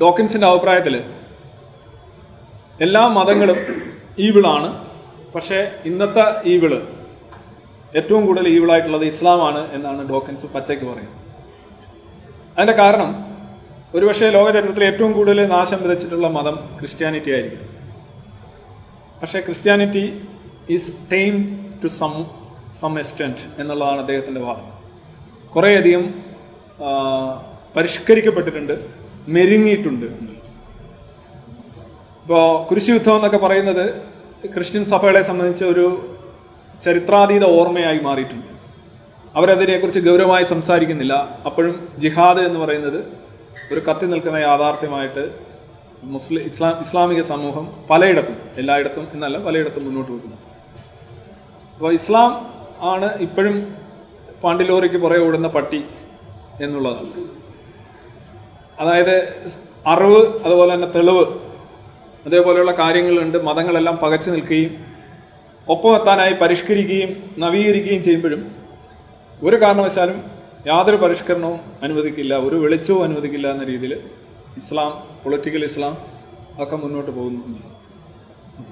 ഡോക്കിൻസിന്റെ അഭിപ്രായത്തിൽ എല്ലാ മതങ്ങളും ഈവിളാണ്. പക്ഷേ ഇന്നത്തെ ഈവിൾ ഏറ്റവും കൂടുതൽ ഈവിളായിട്ടുള്ളത് ഇസ്ലാമാണ് എന്നാണ് ഡോക്കിൻസ് പച്ചയ്ക്ക് പറയുന്നത്. അതിന്റെ കാരണം ഒരുപക്ഷെ ലോകചരിത്രത്തിൽ ഏറ്റവും കൂടുതൽ നാശം വിതച്ചിട്ടുള്ള മതം ക്രിസ്ത്യാനിറ്റി ആയിരിക്കും. പക്ഷേ Christianity is time to some some extent എന്നുള്ളതാണ് അദ്ദേഹത്തിന്റെ വാദം. കുറേയധികം പരിഷ്കരിക്കപ്പെട്ടിട്ടുണ്ട്. മെരുങ്ങിയിട്ടുണ്ട്. ഇപ്പോൾ കുരിശുയുദ്ധം എന്നൊക്കെ പറയുന്നത് ക്രിസ്ത്യൻ സഭകളെ സംബന്ധിച്ച് ഒരു ചരിത്രാതീത ഓർമ്മയായി മാറിയിട്ടുണ്ട്. അവരതിനെക്കുറിച്ച് ഗൗരവമായി സംസാരിക്കുന്നില്ല. അപ്പോഴും ജിഹാദ് എന്ന് പറയുന്നത് ഒരു കത്തി നിൽക്കുന്ന യാഥാർത്ഥ്യമായിട്ട് മുസ്ലിം ഇസ്ലാം ഇസ്ലാമിക സമൂഹം പലയിടത്തും എല്ലായിടത്തും എന്നല്ല പലയിടത്തും മുന്നോട്ട് വെക്കുന്നു. അപ്പോൾ ഇസ്ലാം ആണ് ഇപ്പോഴും പാണ്ടിലോറിക്ക് പുറകെ ഓടുന്ന പട്ടി എന്നുള്ളതാണ്. അതായത് അറിവ് അതുപോലെ തന്നെ തെളിവ് അതേപോലെയുള്ള കാര്യങ്ങളുണ്ട് മതങ്ങളെല്ലാം പകച്ചു നിൽക്കുകയും ഒപ്പം എത്താനായി പരിഷ്കരിക്കുകയും നവീകരിക്കുകയും ചെയ്യുമ്പോഴും ഒരു കാരണവശാലും യാതൊരു പരിഷ്കരണവും അനുവദിക്കില്ല ഒരു വെളിച്ചവും അനുവദിക്കില്ല എന്ന രീതിയിൽ ഇസ്ലാം പൊളിറ്റിക്കൽ ഇസ്ലാം ഒക്കെ മുന്നോട്ട് പോകുന്നു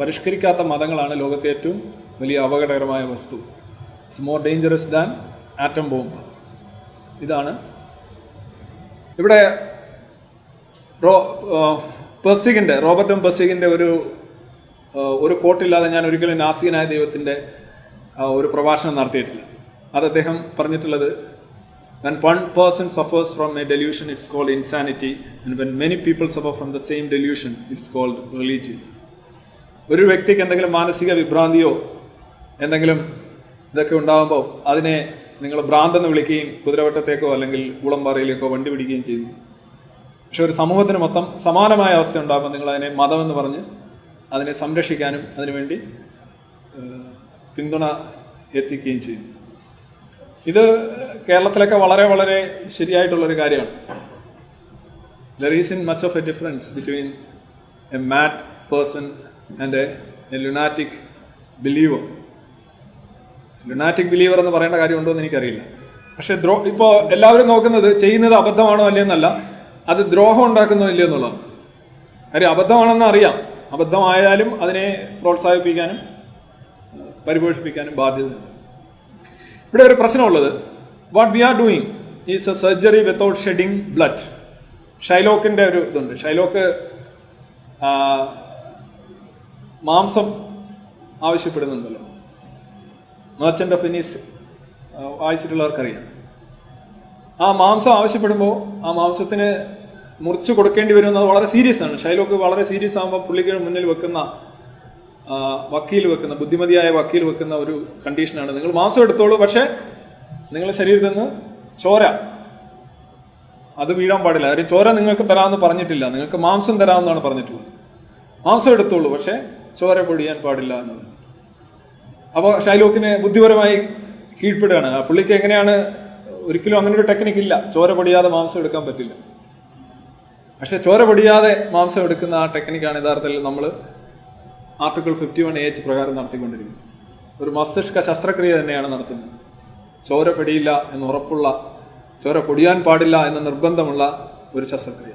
പരിഷ്കരിക്കാത്ത മതങ്ങളാണ് ലോകത്തെ ഏറ്റവും വലിയ അപകടകരമായ വസ്തു. It's more dangerous than atom bomb ഇതാണ്. ഇവിടെ റോ പെർസിഗിന്റെ റോബർട്ടും പെർസിഗിന്റെ ഒരു ഒരു കോട്ടില്ലാതെ ഞാൻ ഒരിക്കലും നാസികനായ ദൈവത്തിന്റെ ഒരു പ്രഭാഷണം നടത്തിയിട്ടില്ല. അത് അദ്ദേഹം പറഞ്ഞിട്ടുള്ളത് when one person suffers from a delusion it's called insanity and when many people suffer from the same delusion it's called religion. ഒരു വ്യക്തിക്ക് എന്തെങ്കിലും മാനസിക വിഭ്രാന്തിയോ എന്തെങ്കിലും ഇതൊക്കെ ഉണ്ടാകുമ്പോൾ അതിനെ നിങ്ങൾ ഭ്രാന്തെന്ന് വിളിക്കുകയും കുതിരവട്ടത്തേക്കോ അല്ലെങ്കിൽ ഊളംപാറയിലേക്കോ വണ്ടി പിടിക്കുകയും ചെയ്യുന്നു. പക്ഷെ ഒരു സമൂഹത്തിന് മൊത്തം സമാനമായ അവസ്ഥ ഉണ്ടാകുമ്പോൾ നിങ്ങൾ അതിനെ മതമെന്ന് പറഞ്ഞ് അതിനെ സംരക്ഷിക്കാനും അതിനുവേണ്ടി പിന്തുണ എത്തിക്കുകയും ചെയ്യും. ഇത് കേരളത്തിലൊക്കെ വളരെ വളരെ ശരിയായിട്ടുള്ളൊരു കാര്യമാണ്. There isn't much of a difference between a mad person and a lunatic believer lunatic believer എന്ന് പറയേണ്ട കാര്യമുണ്ടോ എന്ന് എനിക്കറിയില്ല. പക്ഷെ ദ്രോ ഇപ്പോൾ എല്ലാവരും നോക്കുന്നത് ചെയ്യുന്നത് അബദ്ധമാണോ അല്ലയെന്നല്ല. അത് ദ്രോഹം ഉണ്ടാക്കുന്നോ ഇല്ലയോ എന്നുള്ളതാണ്. കാര്യം അബദ്ധമാണെന്ന് അറിയാം. അബദ്ധമായാലും അതിനെ പ്രോത്സാഹിപ്പിക്കാനും പരിപോഷിപ്പിക്കാനും ബാധ്യത ഇവിടെ ഒരു പ്രശ്നമുള്ളത്. What we are doing is a surgery without shedding blood ഷൈലോക്കിന്റെ ഒരു ഇതുണ്ട്. ഷൈലോക്ക് മാംസം ആവശ്യപ്പെടുന്നുണ്ടല്ലോ. മെർച്ചന്റ് ഓഫ് വെനീസ് ആ, വായിച്ചിട്ടുള്ളവർക്കറിയാം. ആ മാംസം ആവശ്യപ്പെടുമ്പോൾ ആ മാംസത്തിന് മുറിച്ചു കൊടുക്കേണ്ടി വരുന്നത് വളരെ സീരിയസ് ആണ്. ഷൈലോക്ക് വളരെ സീരിയസ് ആകുമ്പോൾ പുള്ളിക്ക് മുന്നിൽ വെക്കുന്ന വക്കീൽ വെക്കുന്ന ബുദ്ധിമതിയായ വക്കീൽ വെക്കുന്ന ഒരു കണ്ടീഷനാണ് നിങ്ങൾ മാംസം എടുത്തോളൂ പക്ഷേ നിങ്ങളുടെ ശരീരത്തിൽ നിന്ന് ചോര. അത് വീഴാൻ പാടില്ല. കാര്യം ചോര നിങ്ങൾക്ക് തരാമെന്ന് പറഞ്ഞിട്ടില്ല. നിങ്ങൾക്ക് മാംസം തരാമെന്നാണ് പറഞ്ഞിട്ടുള്ളത്. മാംസം എടുത്തോളൂ പക്ഷേ ചോര പൊടിയാൻ പാടില്ല എന്നത് അപ്പോൾ ഷൈലോക്കിനെ ബുദ്ധിപരമായി കീഴ്പ്പെടുകയാണ്. പുള്ളിക്ക് എങ്ങനെയാണ് ഒരിക്കലും അങ്ങനെ ഒരു ടെക്നിക്ക് ഇല്ല. ചോര പൊടിയാതെ മാംസം എടുക്കാൻ പറ്റില്ല. പക്ഷെ ചോര പൊടിയാതെ മാംസം എടുക്കുന്ന ആ ടെക്നിക്കാണ് യഥാർത്ഥത്തിൽ നമ്മൾ ആർട്ടിക്കിൾ ഫിഫ്റ്റി വൺ എച്ച് പ്രകാരം നടത്തിക്കൊണ്ടിരിക്കുന്നത്. ഒരു മസ്തിഷ്ക ശസ്ത്രക്രിയ തന്നെയാണ് നടത്തുന്നത്. ചോര പെടിയില്ല എന്ന് ഉറപ്പുള്ള ചോര പൊടിയാൻ പാടില്ല എന്ന നിർബന്ധമുള്ള ഒരു ശസ്ത്രക്രിയ.